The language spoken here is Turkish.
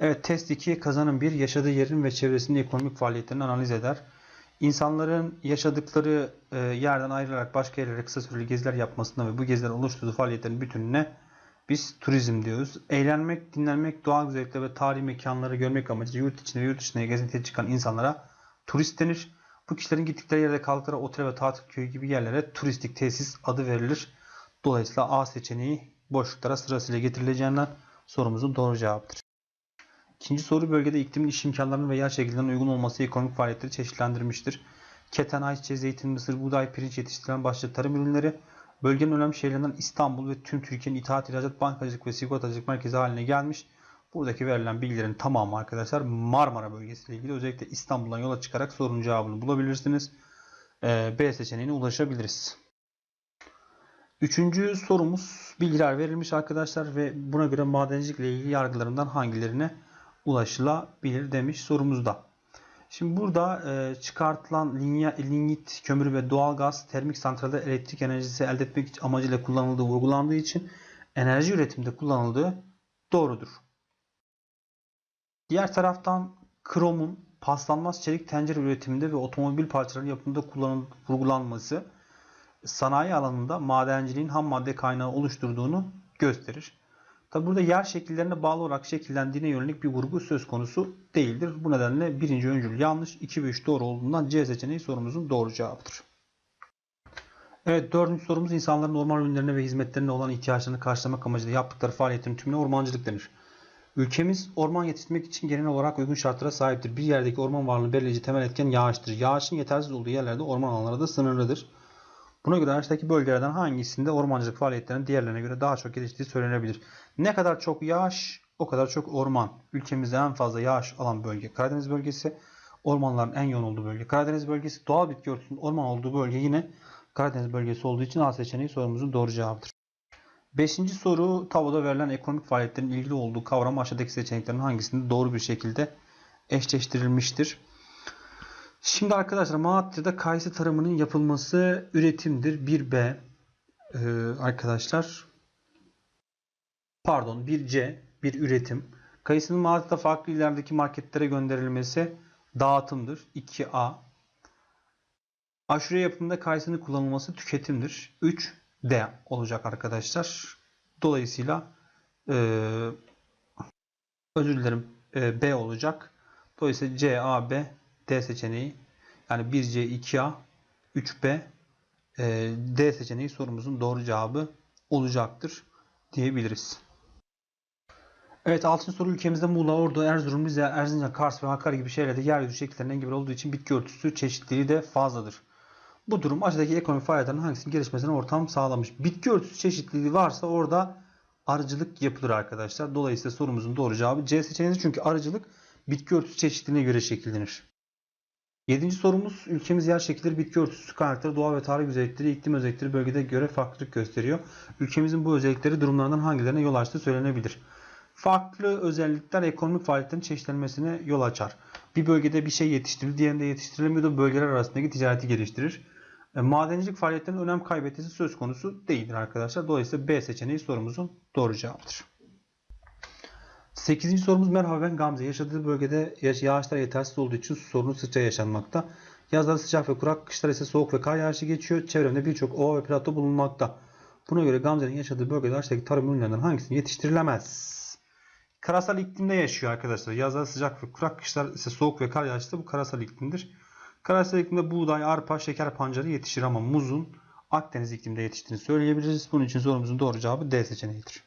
Evet test 2 kazanım 1 yaşadığı yerin ve çevresinin ekonomik faaliyetlerini analiz eder. İnsanların yaşadıkları e, yerden ayrılarak başka yerlere kısa süreli geziler yapmasına ve bu geziler oluşturduğu faaliyetlerin bütününe biz turizm diyoruz. Eğlenmek, dinlenmek, doğal güzellikler ve tarihi mekanları görmek amacıyla yurt içinde ve yurt dışına gezintiye çıkan insanlara turist denir. Bu kişilerin gittikleri yerde kaldıkları otel ve tatil köyü gibi yerlere turistik tesis adı verilir. Dolayısıyla A seçeneği boşluklara sırasıyla getirileceğinden sorumuzun doğru cevabıdır. İkinci soru bölgede iklimin iş imkanlarının ve yer şekillerinin uygun olması ekonomik faaliyetleri çeşitlendirmiştir. Keten, ayçiçeği, zeytin, mısır, buğday, pirinç yetiştirilen başlıca tarım ürünleri bölgenin önemli şehirlerinden İstanbul ve tüm Türkiye'nin ithalat, ihracat, bankacılık ve sigortacılık merkezi haline gelmiş. Buradaki verilen bilgilerin tamamı arkadaşlar Marmara bölgesiyle ilgili özellikle İstanbul'dan yola çıkarak sorunun cevabını bulabilirsiniz. Ee, B seçeneğine ulaşabiliriz. Üçüncü sorumuz bilgiler verilmiş arkadaşlar ve buna göre madencilikle ilgili yargılarından hangilerine ulaşılabilir demiş sorumuzda. Şimdi burada e, çıkartılan linya, lignit, kömür ve doğalgaz termik santralde elektrik enerjisi elde etmek amacıyla kullanıldığı vurgulandığı için enerji üretiminde kullanıldığı doğrudur. Diğer taraftan kromun paslanmaz çelik tencere üretiminde ve otomobil parçalarının yapımında kullanılıp vurgulanması sanayi alanında madenciliğin ham madde kaynağı oluşturduğunu gösterir. Tabi burada yer şekillerine bağlı olarak şekillendiğine yönelik bir vurgu söz konusu değildir. Bu nedenle birinci öncül yanlış, 2 ve 3 doğru olduğundan C seçeneği sorumuzun doğru cevabıdır. Evet dördüncü sorumuz insanların orman ürünlerine ve hizmetlerine olan ihtiyaçlarını karşılamak amacıyla yaptıkları faaliyetin tümüne ormancılık denir. Ülkemiz orman yetiştirmek için genel olarak uygun şartlara sahiptir. Bir yerdeki orman varlığı belirleyici temel etken yağıştır. Yağışın yetersiz olduğu yerlerde orman alanları da sınırlıdır. Buna göre aşağıdaki bölgelerden hangisinde ormancılık faaliyetlerinin diğerlerine göre daha çok geliştiği söylenebilir. Ne kadar çok yağış o kadar çok orman. Ülkemizde en fazla yağış alan bölge Karadeniz bölgesi. Ormanların en yoğun olduğu bölge Karadeniz bölgesi. Doğal bitki örtüsünün orman olduğu bölge yine Karadeniz bölgesi olduğu için A seçeneği sorumuzun doğru cevabıdır. Beşinci soru tabloda verilen ekonomik faaliyetlerin ilgili olduğu kavram aşağıdaki seçeneklerin hangisinde doğru bir şekilde eşleştirilmiştir. Şimdi arkadaşlar Malatya'da kayısı tarımının yapılması üretimdir. 1B ee, arkadaşlar pardon 1C bir üretim. Kayısının Malatya'da farklı illerdeki marketlere gönderilmesi dağıtımdır. 2A Aşure yapımında kayısının kullanılması tüketimdir. 3D olacak arkadaşlar. Dolayısıyla ee, özür dilerim ee, B olacak. Dolayısıyla C, A, B, D seçeneği yani 1C, 2A, 3B, e, D seçeneği sorumuzun doğru cevabı olacaktır diyebiliriz. Evet 6. soru ülkemizde Muğla, Ordu, Erzurum, Rize, Erzincan, Kars ve Hakkari gibi şehirlerde yeryüzü şekillerinin engebeli olduğu için bitki örtüsü çeşitliliği de fazladır. Bu durum aşağıdaki ekonomik faaliyetlerin hangisinin gelişmesine ortam sağlamış. Bitki örtüsü çeşitliliği varsa orada arıcılık yapılır arkadaşlar. Dolayısıyla sorumuzun doğru cevabı C seçeneğidir. Çünkü arıcılık bitki örtüsü çeşitliliğine göre şekillenir. Yedinci sorumuz ülkemiz yer şekilleri, bitki örtüsü kaynakları, doğa ve tarih güzellikleri, iklim özellikleri bölgede göre farklılık gösteriyor. Ülkemizin bu özellikleri durumlarından hangilerine yol açtığı söylenebilir. Farklı özellikler ekonomik faaliyetlerin çeşitlenmesine yol açar. Bir bölgede bir şey yetiştirilir, diğerinde yetiştirilemiyor bölgeler arasındaki ticareti geliştirir. E, madencilik faaliyetlerinin önem kaybetmesi söz konusu değildir arkadaşlar. Dolayısıyla B seçeneği sorumuzun doğru cevabıdır. 8. sorumuz merhaba ben Gamze. Yaşadığı bölgede yağışlar yetersiz olduğu için su sorunu sıkça yaşanmakta. Yazları sıcak ve kurak, kışlar ise soğuk ve kar yağışı geçiyor. Çevremde birçok ova ve plato bulunmakta. Buna göre Gamze'nin yaşadığı bölgede aşağıdaki tarım ürünlerinden hangisini yetiştirilemez? Karasal iklimde yaşıyor arkadaşlar. Yazları sıcak ve kurak, kışlar ise soğuk ve kar yağışı da bu karasal iklimdir. Karasal iklimde buğday, arpa, şeker pancarı yetişir ama muzun Akdeniz iklimde yetiştiğini söyleyebiliriz. Bunun için sorumuzun doğru cevabı D seçeneğidir.